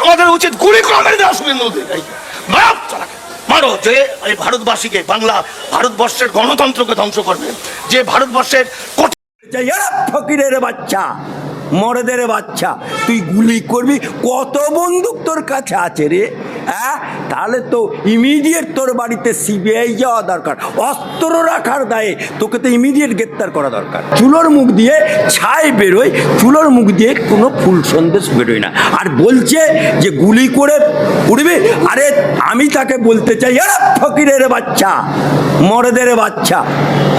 আমাদের উচিত গুলি করে মেরে দেওয়া মারো যে এই ভারতবাসীকে বাংলা ভারতবর্ষের গণতন্ত্রকে ধ্বংস করবে, যে ভারতবর্ষের ফকিরের বাচ্চা, মরেদের বাচ্চা, তুই গুলি করবি, কত বন্দুক তোর কাছে আছে রে? হ্যাঁ? তাহলে তো ইমিডিয়েট তোর বাড়িতে সিবিআই যাওয়া দরকার। অস্ত্র রাখার দায়ে তোকে তো ইমিডিয়েট গ্রেপ্তার করা দরকার। চুলোর মুখ দিয়ে ছাই বেরোয়, চুলোর মুখ দিয়ে কোনো ফুল সন্দেশ বেরোয় না। আর বলছে যে গুলি করে উড়বে আরে আমি তাকে বলতে চাই, এরা ফকিরের বাচ্চা, মরেদের বাচ্চা।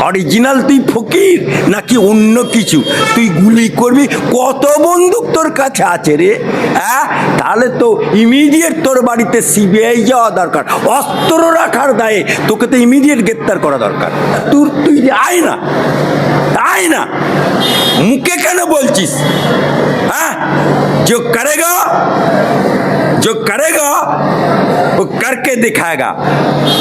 অরিজিনাল তুই ফকির নাকি অন্য কিছু? তুই গুলি করবি? কত বন্দুক তোর কাছে আছে রে? হ্যাঁ? তাহলে তো ইমিডিয়েট তোর বাড়িতে তোকে সিবিআই যাওয়া দরকার, অস্ত্র রাখার দায়ে তোকে তো ইমিডিয়েট গ্রেপ্তার করা দরকার। তোর তুই আয় না আয় না মুখে কেন বলছিস? হ্যাঁ? যে করেগা जो करेगा ও করকে দেখায়গা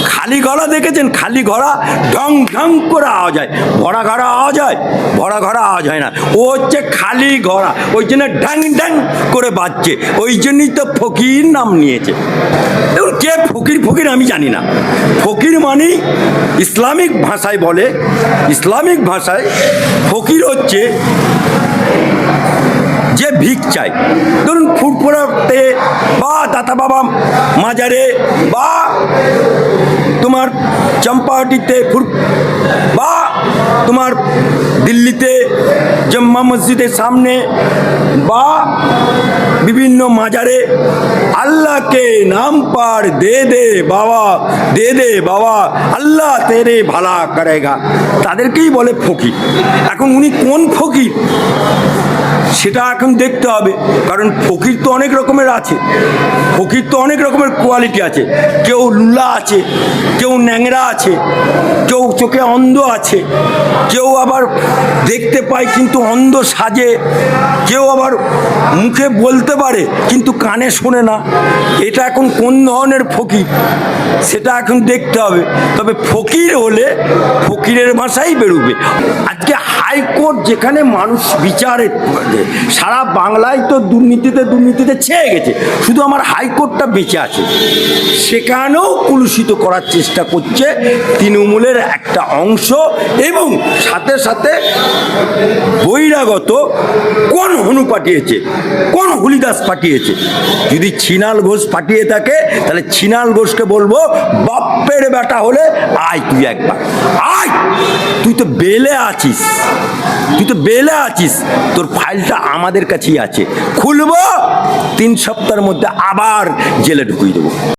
খালি গলা দেখেছেন খালি ঘোড়া ঢং ঢং করে আওয়াজ হয় ভরা ঘোড়া আওয়াজ হয় ভরা ঘোড়া আওয়াজ হয় না ও হচ্ছে খালি ঘোড়া ওই জন্য ঢ্যাং ঢ্যাং করে বাজছে ওই জন্যই তো ফকির নাম নিয়েছে দেখুন কে ফকির ফকির আমি জানি না ফকির মানে ইসলামিক ভাষায় বলে ইসলামিক ভাষায় ফকির হচ্ছে যে ভিক চাই। ধরুন ফুটফোড়াতে বা দাতা বাবা মাজারে বা তোমার চম্পাহাটিতে ফুট বা তোমার দিল্লিতে জম্মা মসজিদের সামনে বা বিভিন্ন মাজারে আল্লাহকে নাম পার দে দে বাবা, দে দে বাবা, আল্লাহ তেরে ভালা করেগা। তাদেরকেই বলে ফকির। এখন উনি কোন ফকির? সেটা এখন দেখতে হবে, কারণ ফকির তো অনেক রকমের আছে। ফকির তো অনেক রকমের কোয়ালিটি আছে। কেউ লুলা আছে, কেউ ন্যাংরা আছে, কেউ চোখে অন্ধ আছে, কেউ আবার দেখতে পায় কিন্তু অন্ধ সাজে, কেউ আবার মুখে বলতে পারে কিন্তু কানে শোনে না। এটা এখন কোন ধরনের ফকির? সেটা এখন দেখতে হবে। তবে ফকির হলে ফকিরের ভাষাই বেরোবে। আজকে হাইকোর্ট যেখানে মানুষ বিচারে, সারা বাংলায় তো দুর্নীতিতে দুর্নীতিতে ছেয়ে গেছে। শুধু আমার হাইকোর্টটা বেঁচে আছে। সেখানেও কলুষিত করার চেষ্টা করছে তৃণমূলের একটা অংশ এবং সাথে সাথে বহিরাগত কোন হনু পাঠিয়েছে, কোন হুলিদাস পাঠিয়েছে। যদি ছিনাল ঘোষ পাঠিয়ে থাকে, তাহলে ছিনাল ঘোষকে বলব বাপ্পের বেটা হলে আয় তুই একবার। আয়! তুই তো বেলে আছিস। তুই তো বেলে আছিস। তোর ফাইলটা আমাদের কাছেই আছে। খুলবো, তিন সপ্তাহের মধ্যে আবার জেলে ঢুকিয়ে দেবো।